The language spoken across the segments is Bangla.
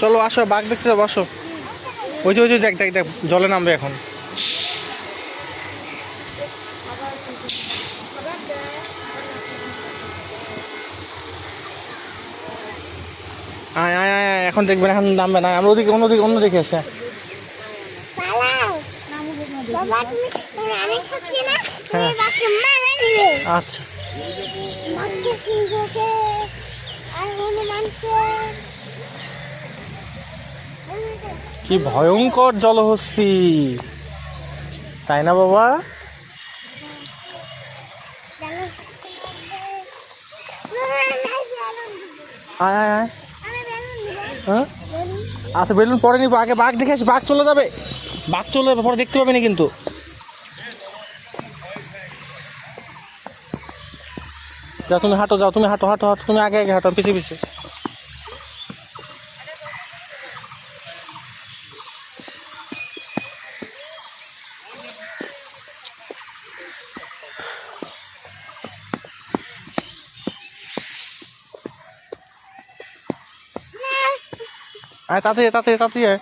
চলো আসো বাঘ দেখতে যাব আসো। ওই যে ওই যে দেখ দেখ দেখ জলে নামবে এখন। আয় আয় আয় এখন দেখবেন এখন নামবে না। আমরা ওদিকে অন্যদিকে অন্যদিকে এসে। পালাও বাবা তুমি তুমি অনেক শক্তি না তুমি হ্যাঁ। বাসকে মারা দিবে আচ্ছা বাসকে সিংহকে আর হনুমানকে কি ভয়ঙ্কর জলহস্তি। তাই না বাবা? আয় আয় আয়। হ্যাঁ? আচ্ছা বেলুন পরে নিবো। আগে বাঘ দেখে আসি, বাঘ চলে যাবে। বাঘ চলে যাবে, পরে দেখতে পাবি না কিন্তু। যাও, তুমি হাঁটো, যাও, তুমি হাঁটো হাঁটো হাঁটো, তুমি আগে আগে হাঁটো, পিছিয়ে পিছিয়ে। আয়, তাড়াতাড়ি তাড়াতাড়ি আয়।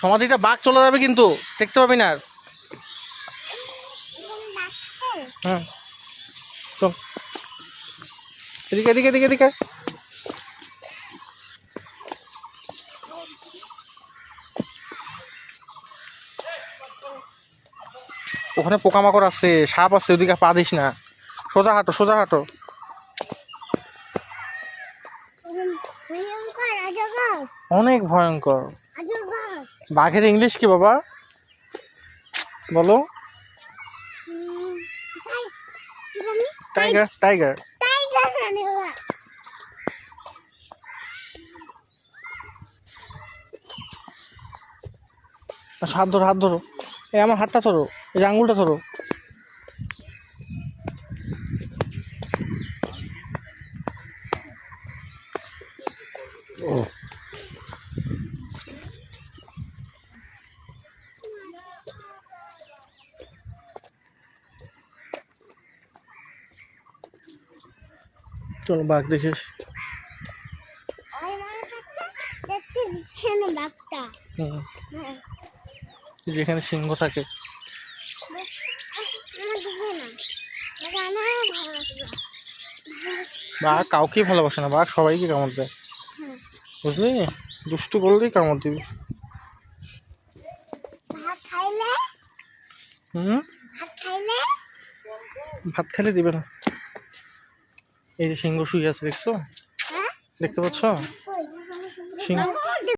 সমাধিটা বাঘ চলে যাবে কিন্তু, দেখতে পাবি না আর। হ্যাঁ এদিকে এদিকে এদিকে এদিকে। ওখানে পোকামাকড় আছে সাপ আছে ওদিকে পা দিস না। সোজা হাঁটো সোজা হাঁটো। অনেক ভয়ঙ্কর। বাঘের ইংলিশ কি বাবা? বলো? Tiger tiger. মানে হাত ধরো হাত ধরো। এই আমার হাতটা ধরো। এই আঙুলটা ধরো। ও চলো বাঘ দেখে আসি। হ্যাঁ। যেখানে সিংহ থাকে বেশ, আহ, আমার দিবে না আমার অনেক ভালো লাগবে বাঘ কাউকেই ভালোবাসে না বাঘ সবাইকে কামড় দেয়। বুঝলি? দুষ্টু করলেই কামড় দিবি। ভাত খাইলে দিবে না। এই যে সিংহ শুয়ে আছে, দেখছ? দেখতে পাচ্ছ? সিংহ